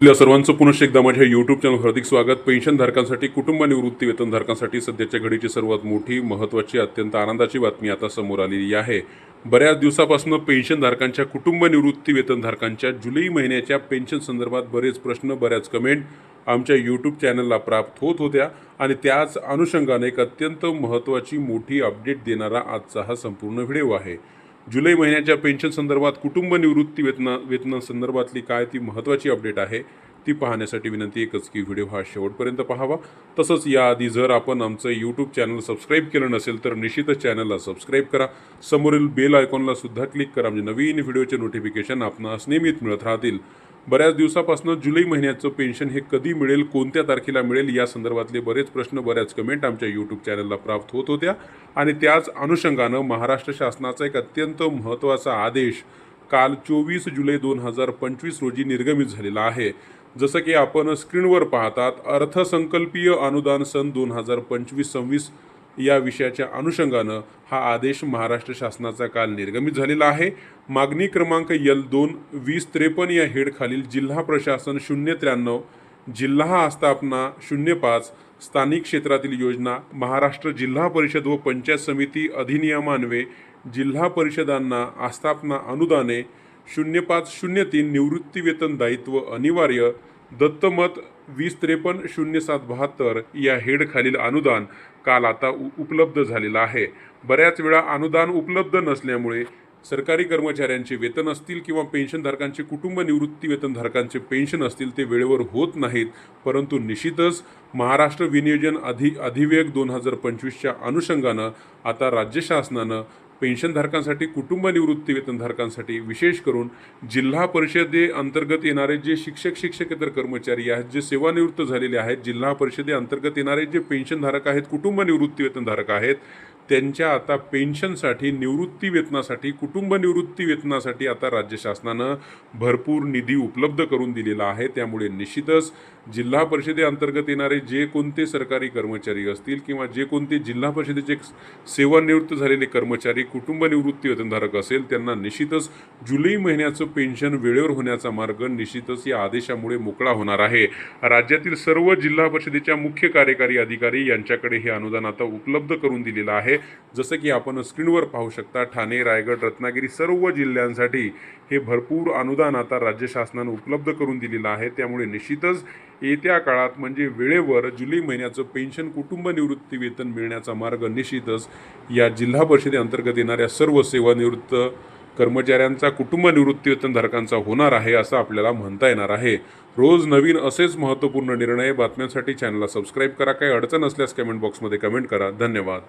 आपल्या सर्वांचं पुनश्च एकदा माझ्या यूट्यूब चॅनल हार्दिक स्वागत. पेन्शनधारकांसाठी कुटुंब निवृत्ती वेतनधारकांसाठी सध्याच्या घडीची सर्वात मोठी महत्त्वाची अत्यंत आनंदाची बातमी आता समोर आलेली आहे. बऱ्याच दिवसापासून पेन्शनधारकांच्या कुटुंब निवृत्ती वेतनधारकांच्या जुलै महिन्याच्या पेन्शन संदर्भात बरेच प्रश्न बऱ्याच कमेंट आमच्या यूट्यूब चॅनलला प्राप्त होत होत्या आणि त्याच अनुषंगाने एक अत्यंत महत्त्वाची मोठी अपडेट देणारा आजचा हा संपूर्ण व्हिडिओ आहे. जुलै महिन्याच्या पेन्शन संदर्भात कुटुंब निवृत्ती वेतना वेतनासंदर्भातली काय ती महत्त्वाची अपडेट आहे ती पाहण्यासाठी विनंती एकच की व्हिडिओ हा शेवटपर्यंत पाहावा. तसंच याआधी जर आपण आमचं यूट्यूब चॅनल सबस्क्राईब केलं नसेल तर निश्चितच चॅनलला सबस्क्राईब करा. समोरील बेल आयकॉनला सुद्धा क्लिक करा. म्हणजे नवीन व्हिडिओचे नोटिफिकेशन आपणास नियमित मिळत राहतील. बऱ्याच दिवसापासून जुलै महिन्याचं पेन्शन हे कधी मिळेल कोणत्या तारखेला मिळेल या संदर्भातले बरेच प्रश्न बऱ्याच कमेंट आमच्या यूट्यूब चॅनलला प्राप्त होत होत्या. आणि त्याच अनुषंगानं महाराष्ट्र शासनाचा एक अत्यंत महत्त्वाचा आदेश काल चोवीस जुलै दोन हजार पंचवीस रोजी निर्गमित झालेला आहे. जसं की आपण स्क्रीनवर पाहतात अर्थसंकल्पीय अनुदान सन दोन हजार पंचवीस सव्वीस या विषयाच्या अनुषंगानं हा आदेश महाराष्ट्र शासनाचा काल निर्गमित झालेला आहे. मागणी क्रमांक यल दोन वीस त्रेपन्न या हेडखालील जिल्हा प्रशासन शून्य त्र्याण्णव जिल्हा आस्थापना शून्य पाच स्थानिक क्षेत्रातील योजना महाराष्ट्र जिल्हा परिषद व पंचायत समिती अधिनियमान्वये जिल्हा परिषदांना आस्थापना अनुदाने शून्य पाच शून्य तीन निवृत्ती वेतन दायित्व अनिवार्य दत्तमत वीस त्रेपन्न शून्य सात बहात्तर या हेडखालील अनुदान काल आता उ उपलब्ध झालेलं आहे. बऱ्याच वेळा अनुदान उपलब्ध नसल्यामुळे सरकारी कर्मचाऱ्यांचे वेतन असतील किंवा पेन्शनधारकांचे कुटुंब निवृत्ती वेतनधारकांचे पेन्शन असतील ते वेळेवर होत नाहीत परंतु निश्चितच महाराष्ट्र विनियोजन अधि अधिवेग दोन हजार पंचवीसच्या अनुषंगानं आता राज्य शासनानं पेन्शनधारकांसाठी कुटुंब निवृत्ती वेतनधारकांसाठी विशेष करून जिल्हा परिषदे अंतर्गत येणारे जे शिक्षक शिक्षकेतर कर्मचारी आहेत जे सेवानिवृत्त झालेले आहेत जिल्हा परिषदे अंतर्गत येणारे जे पेन्शनधारक आहेत कुटुंब निवृत्ती वेतनधारक आहेत त्यांच्या आता पेन्शनसाठी निवृत्ती वेतनासाठी कुटुंब निवृत्ती वेतनासाठी आता राज्य शासनानं भरपूर निधी उपलब्ध करून दिलेला आहे. त्यामुळे निश्चितच जिल्हा परिषदेअंतर्गत येणारे जे कोणते सरकारी कर्मचारी असतील किंवा जे कोणते जिल्हा परिषदेचे सेवानिवृत्त झालेले कर्मचारी कुटुंब निवृत्ती वेतनधारक असेल त्यांना निश्चितच जुलै महिन्याचं पेन्शन वेळेवर होण्याचा मार्ग निश्चितच या आदेशामुळे मोकळा होणार आहे. राज्यातील सर्व जिल्हा परिषदेच्या मुख्य कार्यकारी अधिकारी यांच्याकडे हे अनुदान आता उपलब्ध करून दिलेलं आहे. जसं की आपण स्क्रीनवर पाहू शकता ठाणे रायगड रत्नागिरी सर्व जिल्ह्यांसाठी हे भरपूर अनुदान आता राज्य शासनानं उपलब्ध करून दिलेलं आहे. त्यामुळे निश्चितच येत्या काळात म्हणजे वेळेवर जुलै महिन्याचं पेन्शन कुटुंब निवृत्ती वेतन मिळण्याचा मार्ग निश्चितच या जिल्हा परिषदेअंतर्गत येणाऱ्या सर्व सेवानिवृत्त कर्मचाऱ्यांचा कुटुंब निवृत्तीवेतनधारकांचा होणार आहे असं आपल्याला म्हणता येणार आहे. रोज नवीन असेच महत्त्वपूर्ण निर्णय बातम्यांसाठी चॅनलला सबस्क्राईब करा. काही अडचण असल्यास कमेंट बॉक्समध्ये कमेंट करा. धन्यवाद.